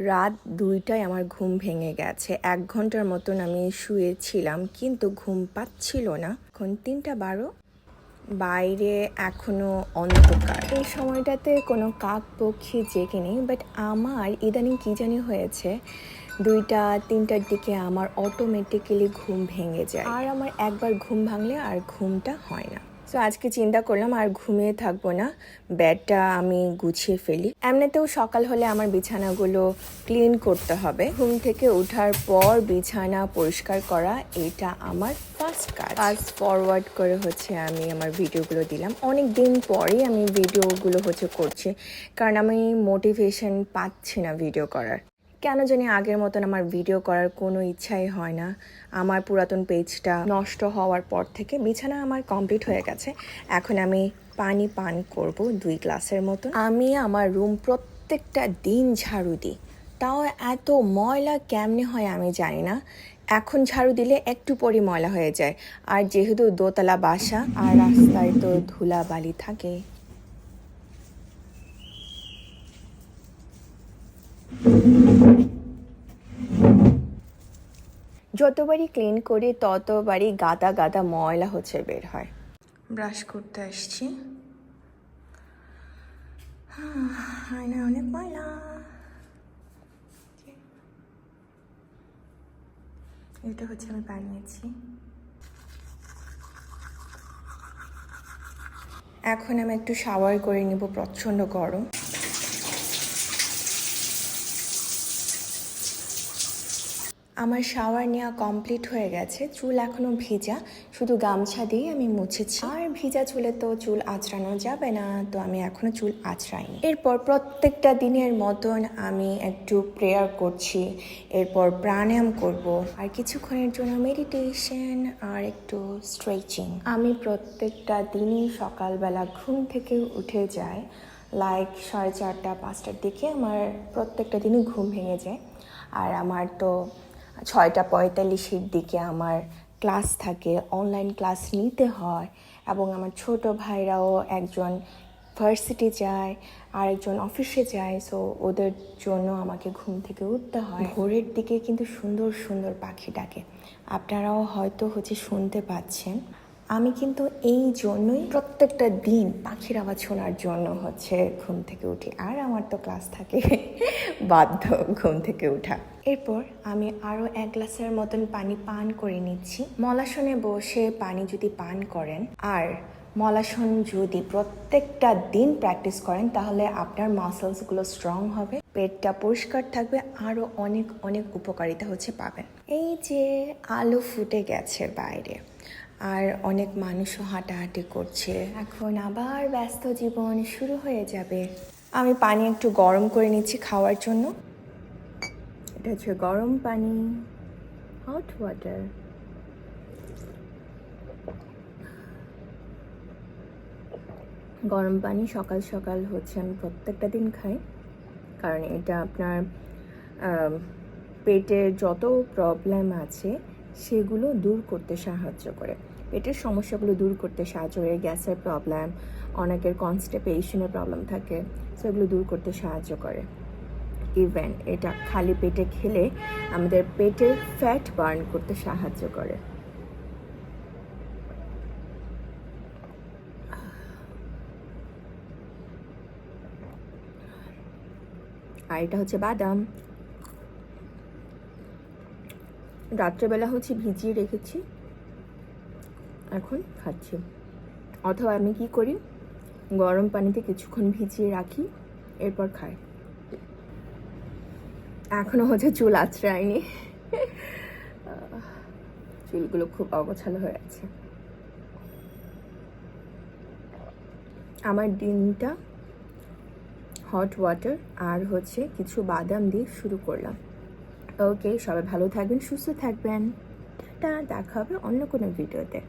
রাত দুইটায় আমার ঘুম ভেঙে গেছে। এক ঘণ্টার মতন আমি শুয়েছিলাম, কিন্তু ঘুম পাচ্ছিল না। এখন তিনটা বারো। বাইরে এখনও অন্ধকার। এই সময়টাতে কোনো কাক পক্ষী জেগে নেই বাট আমার ইদানিং কী জানি হয়েছে, দুইটা, তিনটার দিকে আমার অটোমেটিক্যালি ঘুম ভেঙে যায়। আর আমার একবার ঘুম ভাঙলে আর ঘুমটা হয় না। তো আজকে চিন্তা করলাম আর ঘুমিয়ে থাকব না। ব্যাডটা আমি গুছিয়ে ফেলি। এমনিতেও সকাল হলে আমার বিছানাগুলো ক্লিন করতে হবে। ঘুম থেকে ওঠার পর বিছানা পরিষ্কার করা, এটা আমার ফার্স্ট কাজ। ফাস্ট ফরওয়ার্ড করে হচ্ছে আমি আমার ভিডিওগুলো দিলাম। অনেক দিন পরেই আমি ভিডিওগুলো হচ্ছে করছি। কারণ আমি মোটিভেশন পাচ্ছি না ভিডিও করার। কেন জানি আগের মতন আমার ভিডিও করার কোনো ইচ্ছাই হয় না। আমার পুরাতন পেজটা নষ্ট হওয়ার পর থেকে বিছানা আমার কমপ্লিট হয়ে গেছে। এখন আমি পানি পান করব দুই গ্লাসের মতো আমি আমার রুম প্রত্যেকটা দিন ঝাড়ু দিই। তাও এত ময়লা কেমনে হয় আমি জানি না। এখন ঝাড়ু দিলে একটু পরে ময়লা হয়ে যায়। আর যেহেতু দোতলা বাসা, আর রাস্তায় তো ধুলা বালি থাকে। যতবারই ক্লিন করি, ততবারই গাদা গাদা ময়লা হচ্ছে বের হয়। ব্রাশ করতে আসছি। অনেক ময়লা। এটা হচ্ছে আমি বানিয়েছি। এখন আমি একটু শাওয়ার করে নিব প্রচণ্ড গরম। আমার শাওয়ার নেওয়া কমপ্লিট হয়ে গেছে, চুল এখনও ভেজা, শুধু গামছা দিয়ে আমি মুছেছি। আর ভিজা চুলে তো চুল আঁচড়ানো যাবে না, তো আমি এখনও চুল আঁচড়াইনি। এরপর প্রত্যেকটা দিনের মতন আমি একটু প্রেয়ার করছি, এরপর প্রাণায়াম করব, আর কিছুক্ষণের জন্য মেডিটেশন আর একটু স্ট্রেচিং আমি প্রত্যেকটা দিনই সকালবেলা ঘুম থেকে উঠে যাই লাইক সাড়ে চারটা, পাঁচটার দিকে আমার প্রত্যেকটা দিনই ঘুম ভেঙে যায়। আর আমার তো ছয়টা পঁয়তাল্লিশের দিকে আমার ক্লাস থাকে অনলাইন ক্লাস নিতে হয় এবং আমার ছোট ভাইরাও একজন ভার্সিটি যায় আর একজন অফিসে যায় সো ওদের জন্য আমাকে ঘুম থেকে উঠতে হয়। ভোরের দিকে কিন্তু সুন্দর সুন্দর পাখি ডাকে। আপনারাও হয়তো হচ্ছে শুনতে পাচ্ছেন। আমি কিন্তু এই জন্যই প্রত্যেকটা দিন পাখির আওয়াজ শোনার জন্য হচ্ছে ঘুম থেকে উঠি। আর আমার তো ক্লাস থাকে, বাধ্য ঘুম থেকে উঠা। এরপর আমি আরও এক গ্লাসের মতন পানি পান করে নিচ্ছি। মলাসনে বসে পানি যদি পান করেন, আর মলাসন যদি প্রত্যেকটা দিন প্র্যাকটিস করেন, তাহলে আপনার মাসেলসগুলো স্ট্রং হবে, পেটটা পরিষ্কার থাকবে, আরও অনেক অনেক উপকারিতা হচ্ছে পাবেন। এই যে আলো ফুটে গেছে বাইরে আর অনেক মানুষও হাঁটাহাঁটি করছে। এখন আবার ব্যস্ত জীবন শুরু হয়ে যাবে। আমি পানি একটু গরম করে নিচ্ছি খাওয়ার জন্য। এটা হচ্ছে গরম পানি হট ওয়াটার গরম পানি সকাল সকাল হচ্ছে আমি প্রত্যেকটা দিন খাই। কারণ এটা আপনার পেটের যত প্রবলেম আছে, সেগুলো দূর করতে সাহায্য করে। পেটের সমস্যাগুলো দূর করতে সাহায্য করে, গ্যাসের প্রবলেম অনেকের কনস্টিপেশনের প্রবলেম থাকে সেগুলো দূর করতে সাহায্য করে। ইভেন এটা খালি পেটে খেলে আমাদের পেটের ফ্যাট বার্ন করতে সাহায্য করে। আর এটা হচ্ছে বাদাম। রাত্রেবেলা হচ্ছে ভিজিয়ে রেখেছি। এখন খাচ্ছি। অথবা আমি কি করি? গরম পানিতে কিছুক্ষণ ভিজিয়ে রাখি, এরপর খাই। এখনও হচ্ছে চুল আঁচড়ায়নি। চুলগুলো খুব অগোছালো হয়ে আছে। আমার দিনটা হট ওয়াটার আর হচ্ছে কিছু বাদাম দিয়ে শুরু করলাম। ওকে সবাই ভালো থাকবেন, সুস্থ থাকবেন। টা দেখা হবে অন্য কোনো ভিডিওতে